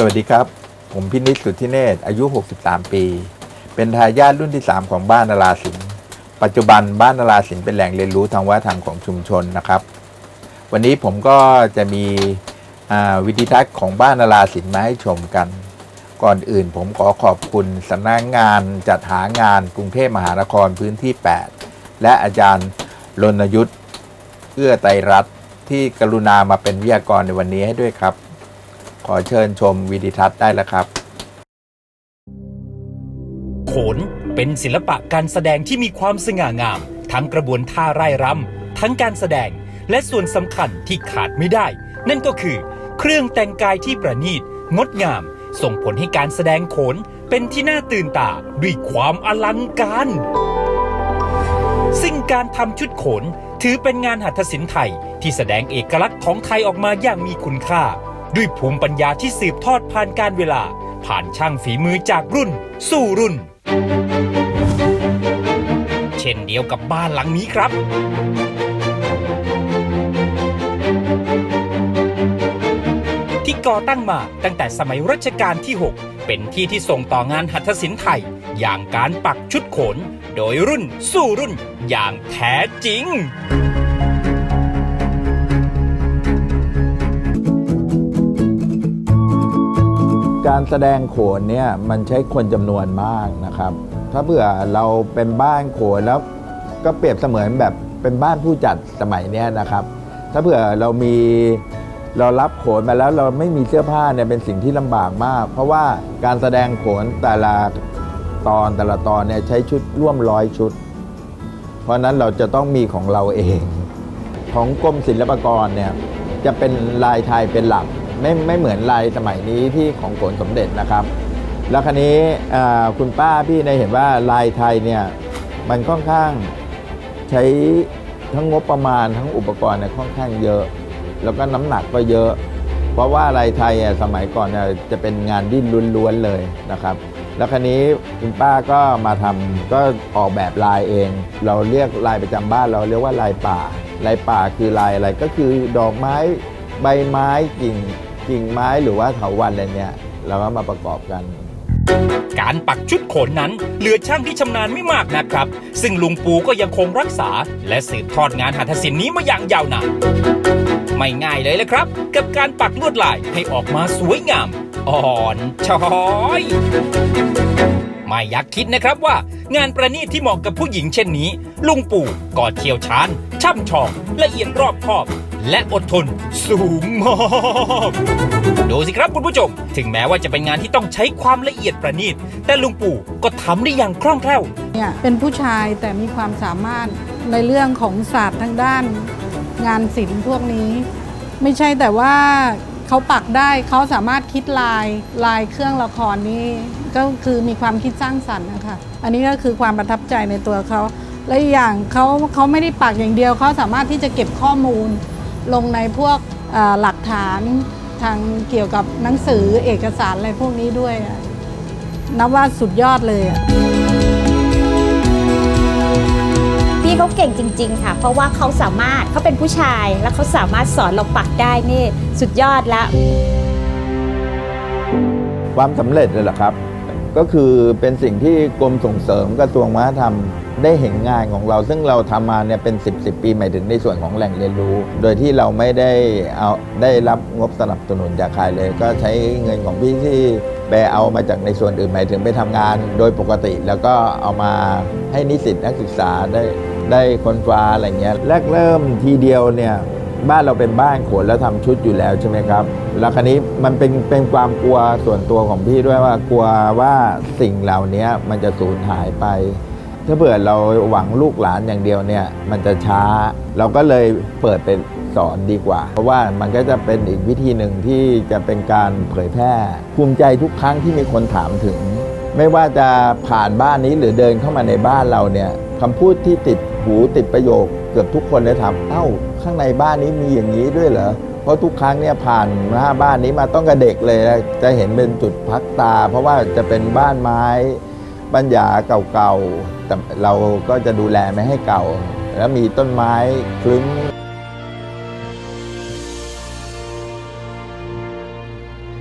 สวัสดีครับ ผมพินิจสุทธิเนศอายุ 63 ปี เป็นทายาทรุ่นที่ 3 ของบ้านนาราศิลป์ปัจจุบันบ้านนาราศิลป์เป็นแหล่งเรียนรู้ทางวัฒนธรรมของชุมชนนะครับ วันนี้ผมก็จะมีวิดีทัศน์ของบ้านนาราศิลป์มาให้ชมกัน ก่อนอื่นผมขอขอบคุณสำนักงานจัดหางานกรุงเทพมหานครพื้นที่ 8 และอาจารย์รณยุทธ์เอื้อไตรรัตน์ที่กรุณามาเป็นวิทยากรในวันนี้ให้ด้วยครับ ขอเชิญชมวิดีทัศน์ได้แล้วครับ โขนเป็นศิลปะการแสดงที่มีความสง่างาม ทั้งกระบวนท่าไร่รำทั้งการแสดง และส่วนสำคัญที่ขาดไม่ได้ นั่นก็คือ เครื่องแต่งกายที่ประณีตงดงาม ส่งผลให้การแสดงโขนเป็นที่น่าตื่นตาด้วยความอลังการ ซึ่งการทำชุดโขนถือเป็นงานหัตถศิลป์ไทยที่แสดงเอกลักษณ์ของไทยออกมาอย่างมีคุณค่า ด้วยภูมิปัญญาที่สืบทอดผ่านการเวลา ผ่านช่างฝีมือจากรุ่น สู่รุ่น เช่นเดียวกับบ้านหลังนี้ครับ ที่ก่อตั้งมาตั้งแต่สมัยรัชกาลที่ 6 เป็นที่ที่ส่งต่องานหัตถศิลป์ไทย อย่างการปักชุดโขน โดยรุ่นสู่รุ่นอย่างแท้จริง การแสดงโขนเนี่ยมันใช้คนจำนวนมากนะครับ ถ้าเผื่อเราเป็นบ้านโขนแล้วก็เปรียบเสมือนแบบเป็นบ้านผู้จัดสมัยเนี้ยนะครับ ถ้าเผื่อเรามีเรารับโขนมาแล้วเราไม่มีเสื้อผ้าเนี่ยเป็นสิ่งที่ลำบากมาก เพราะว่าการแสดงโขนแต่ละตอนแต่ละตอนเนี่ยใช้ชุดร่วมร้อยชุด เพราะฉะนั้นเราจะต้องมีของเราเอง ของกรมศิลปากรเนี่ยจะเป็นลายไทยเป็นหลัก ไม่ไม่เหมือนลายสมัยนี้ที่ของโขนสมเด็จนะครับ แล้วคราวนี้คุณป้าพี่ได้เห็นว่าลายไทยเนี่ยมันค่อนข้างใช้ทั้งงบประมาณทั้งอุปกรณ์เนี่ยค่อนข้างเยอะ แล้วก็น้ำหนักก็เยอะ เพราะว่าลายไทยสมัยก่อนเนี่ยจะเป็นงานดิ้นล้วนๆเลยนะครับ แล้วคราวนี้คุณป้าก็มาทำก็ออกแบบลายเอง เราเรียกลายประจำบ้านเราเรียกว่าลายป่าลายป่าคือลายอะไรก็คือดอกไม้ใบไม้กิ่ง กิ่งไม้หรือว่าเถาวัลย์อะไรเนี่ยเราก็มาประกอบกัน การปักชุดโขนนั้น เหลือช่างที่ชำนาญไม่มากนะครับ ซึ่งลุงปูก็ยังคงรักษา และสืบทอดงานหัตถศิลป์นี้มาอย่างยาวนานไม่ง่ายเลยลยครับ กับการปักลวดลายให้ออกมาสวยงาม อ่อนช้อยไม่อยากคิดนะครับว่างานประณีตที่เหมาะกับผู้หญิงเช่นนี้ ลุงปู่ก็เชี่ยวชาญช่ำชองละเอียดรอบคอบ และอดทนสูงมากดูสิครับคุณผู้ชม ถึงแม้ว่าจะเป็นงานที่ต้องใช้ความละเอียดประณีต แต่ลุงปู่ก็ทำได้อย่างคล่องแคล่ว เนี่ยเป็นผู้ชายแต่มีความสามารถในเรื่องของศาสตร์ทางด้าน งานศิลป์พวกนี้ ไม่ใช่แต่ว่าเขาปักได้เขาสามารถคิดลายลายเครื่องละครนี้ ก็คือมีความคิดสร้างสรรค์นะคะอันนี้ก็คือความประทับใจในตัวเขาและอีกอย่างเขาเขาไม่ได้ปักอย่างเดียวเขาสามารถที่จะเก็บข้อมูล ลงในพวกเอ่อหลักฐานทางเกี่ยวกับหนังสือเอกสารอะไรพวกนี้ด้วยอะนับว่าสุดยอดเลยอะพี่เขาเก่งจริง ๆ ค่ะ เพราะว่าเขาสามารถเขาเป็นผู้ชาย แล้วเขาสามารถสอนเราปักได้นี่สุดยอดแล้วความสำเร็จเลยเหรอครับ ก็คือเป็นสิ่งที่กรมส่งเสริมกระทรวงวัฒนธรรม ได้เห็นงานของเรา ซึ่งเราทำมาเนี่ยเป็น 10บสปีหมายถึงในส่วนของแหล่งเรียนรู้ โดยที่เราไม่ได้เอาได้รับงบสนับสนุนจากใครเลย ก็ใช้เงินของพี่ที่ไปเอามาจากในส่วนอื่นหมายถึงไปทำงานโดยปกติ แล้วก็เอามาให้นิสิตนักศึกษาได้ได้ค้นคว้าอะไรเงี้ยแรกเริ่มทีเดียวเนี่ยบ้านเราเป็นบ้านโขนแล้วทำชุดอยู่แล้วใช่ไหมครับ แล้วครนี้มันเป็นเป็นความกลัวส่วนตัวของพี่ด้วยว่ากลัวว่าสิ่งเหล่านี้มันจะสูญหายไป ถ้าเผื่อเราหวังลูกหลานอย่างเดียวเนี่ยมันจะช้า เราก็เลยเปิดเป็นสอนดีกว่า เพราะว่ามันก็จะเป็นอีกวิธีหนึ่งที่จะเป็นการเผยแพร่ ภูมิใจทุกครั้งที่มีคนถามถึง ไม่ว่าจะผ่านบ้านนี้หรือเดินเข้ามาในบ้านเราเนี่ยคำพูดที่ติดหูติดประโยค เกือบทุกคนเลยถามเอ้า ข้างในบ้านนี้มีอย่างนี้ด้วยเหรอเพราะทุกครั้งเนี่ยผ่านหน้าบ้านนี้มาต้องกระเด็กเลย จะเห็นเป็นจุดพักตา เพราะว่าจะเป็นบ้านไม้ บ้านหยาเก่าๆแต่เราก็จะดูแลไม่ให้เก่า แล้วมีต้นไม้คลึ้ม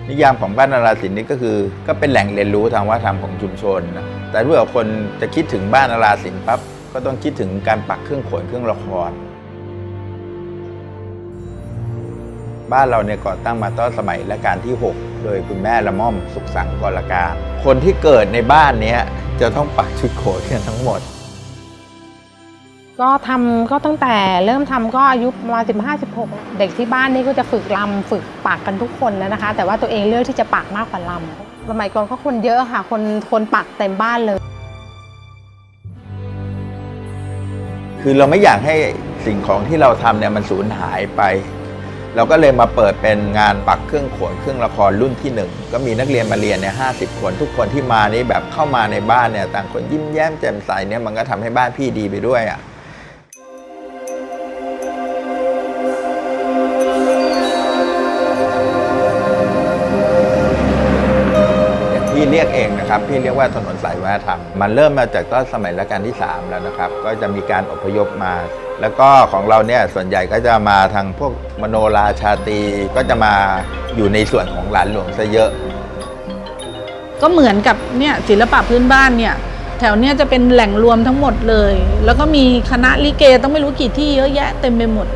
นิยามของบ้านนาราศิลป์นี่ก็คือก็เป็นแหล่งเรียนรู้ทางวัฒนธรรมของชุมชนนะแต่ถ้าเผื่อคนจะคิดถึงบ้านนาราศิลป์ปั๊บก็ต้องคิดถึงการปักเครื่องขนเครื่องละคร บ้านเราเนี่ยก่อตั้งมาตั้งสมัยรัชกาลที่ 6 โดยคุณแม่ละม่อมสุขสังกรการคนที่เกิดในบ้านเนี้ยจะต้องปักชุดโขนกันทั้งหมด ก็ทำก็ตั้งแต่เริ่มทำก็อายุประมาณ15 16 เด็กที่บ้านนี่ก็จะฝึกลำฝึกปักกันทุกคนแล้วนะคะ แต่ว่าตัวเองเลือกที่จะปักมากกว่าลำสมัยก่อนก็คนเยอะค่ะ คนคนปักเต็มบ้านเลย คือเราไม่อยากให้สิ่งของที่เราทำเนี่ยมันสูญหายไป เราก็เลยมาเปิดเป็นงานปักเครื่องขวนเครื่องละครรุ่นที่หนึ่งก็มีนักเรียนมาเรียนเนี่ยห้าสิบคนทุกคนที่มานี่แบบเข้ามาในบ้านเนี่ยต่างคนยิ้มแย้มแจ่มใสเนี่ยมันก็ทำให้บ้านพี่ดีไปด้วยอะ นะครับพี่เรียกว่าถนนสายวัฒนธรรมมันเริ่มมาจากต้นสมัยรัชกาลที่ 3 แล้วนะครับ ก็จะมีการอพยพมา แล้วก็ของเราเนี่ยส่วนใหญ่ก็จะมาทางพวกมโนราชาตีก็จะมาอยู่ในส่วนของหลานหลวงซะเยอะ ก็เหมือนกับเนี่ยศิลปะพื้นบ้านเนี่ยแถวเนี้ยจะเป็นแหล่งรวมทั้งหมดเลย แล้วก็มีคณะลิเกต้องไม่รู้กี่ที่เยอะแยะเต็มไปหมด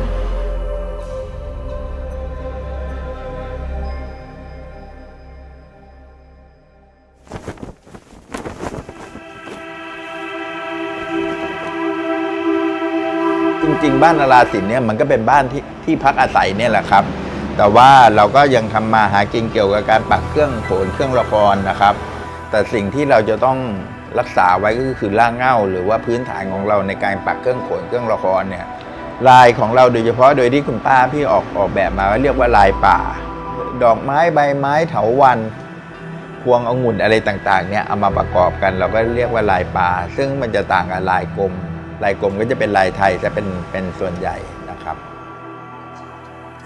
จริงๆบ้านนาราศิลป์เนี่ยมันก็เป็นบ้านที่ที่พักอาศัยเนี่ยแหละครับ แต่ว่าเราก็ยังทำมาหากินเกี่ยวกับการปักเครื่องโขนเครื่องละครนะครับ แต่สิ่งที่เราจะต้องรักษาไว้ก็คือรากเง้าหรือว่าพื้นฐานของเราในการปักเครื่องโขนเครื่องละครเนี่ยลายของเราโดยเฉพาะโดยที่คุณป้าพี่ออกออกแบบมาเรียกว่าลายป่า ดอกไม้ใบไม้เถาวันพวงองุ่นอะไรต่างๆเนี่ยเอามาประกอบกัน เราก็เรียกว่าลายป่า ซึ่งมันจะต่างกับลายกลม ลายกลมก็จะเป็นลายไทยจะเป็นเป็นส่วนใหญ่นะครับ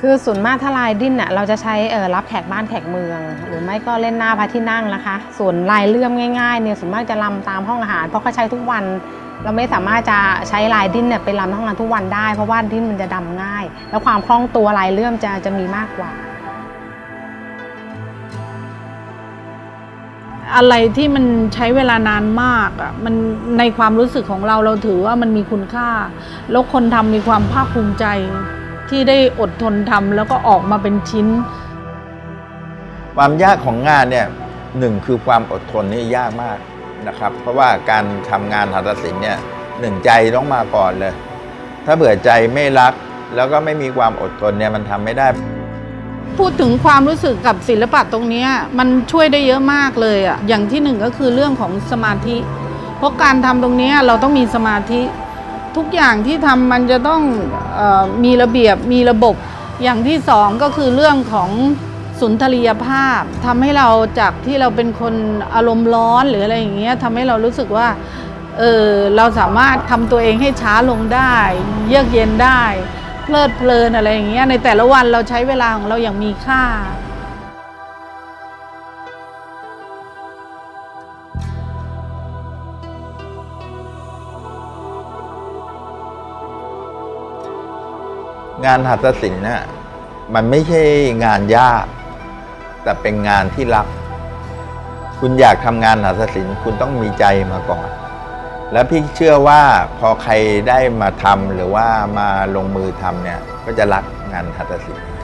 คือส่วนมากถ้าลายดิ้นน่ะเราจะใช้เออรับแขกบ้านแขกเมือง หรือไม่ก็เล่นหน้าพระที่นั่งนะคะ ส่วนลายเลื่อมง่ายๆเนี่ยส่วนมากจะลำตามห้องอาหาร เพราะเขาใช้ทุกวัน เราไม่สามารถจะใช้ลายดิ้นเนี่ยไปลำห้องอาหารทุกวันได้เพราะว่าดิ้นมันจะดำง่าย แล้วความคล่องตัวลายเลื่อมจะจะมีมากกว่า อะไรที่มันใช้เวลานานมากอะมันในความรู้สึกของเราเราถือว่ามันมีคุณค่า แล้วคนทำมีความภาคภูมิใจ ที่ได้อดทนทำแล้วก็ออกมาเป็นชิ้น ความยากของงานเนี่ยหนึ่งคือความอดทนนี่ยากมากนะครับ เพราะว่าการทำงานหัตถศิลป์เนี่ยหนึ่งใจต้องมาก่อนเลย ถ้าเบื่อใจไม่รัก แล้วก็ไม่มีความอดทนเนี่ยมันทำไม่ได้ พูดถึงความรู้สึกกับศิลปะตรงนี้มันช่วยได้เยอะมากเลยอะอย่างที่หนึ่งก็คือเรื่องของสมาธิ เพราะการทำตรงนี้เราต้องมีสมาธิ ทุกอย่างที่ทำมันจะต้องออมีระเบียบมีระบบ อย่างที่สองก็คือเรื่องของสุนทรียภาพทำให้เราจากที่เราเป็นคนอารมณ์ร้อนหรืออะไรอย่างเงี้ยทำให้เรารู้สึกว่าเออเราสามารถทำตัวเองให้ช้าลงได้ เยือกเย็นได้ เพลิดเพลินอะไรอย่างเงี้ยในแต่ละวันเราใช้เวลาของเราอย่างมีค่า งานหัตถศิลป์น่ะมันไม่ใช่งานยาก แต่เป็นงานที่รัก คุณอยากทำงานหัตถศิลป์คุณต้องมีใจมาก่อน แล้วพี่เชื่อว่าพอใครได้มาทำหรือว่ามาลงมือทำเนี่ยก็จะรักงานหัตถศิลป์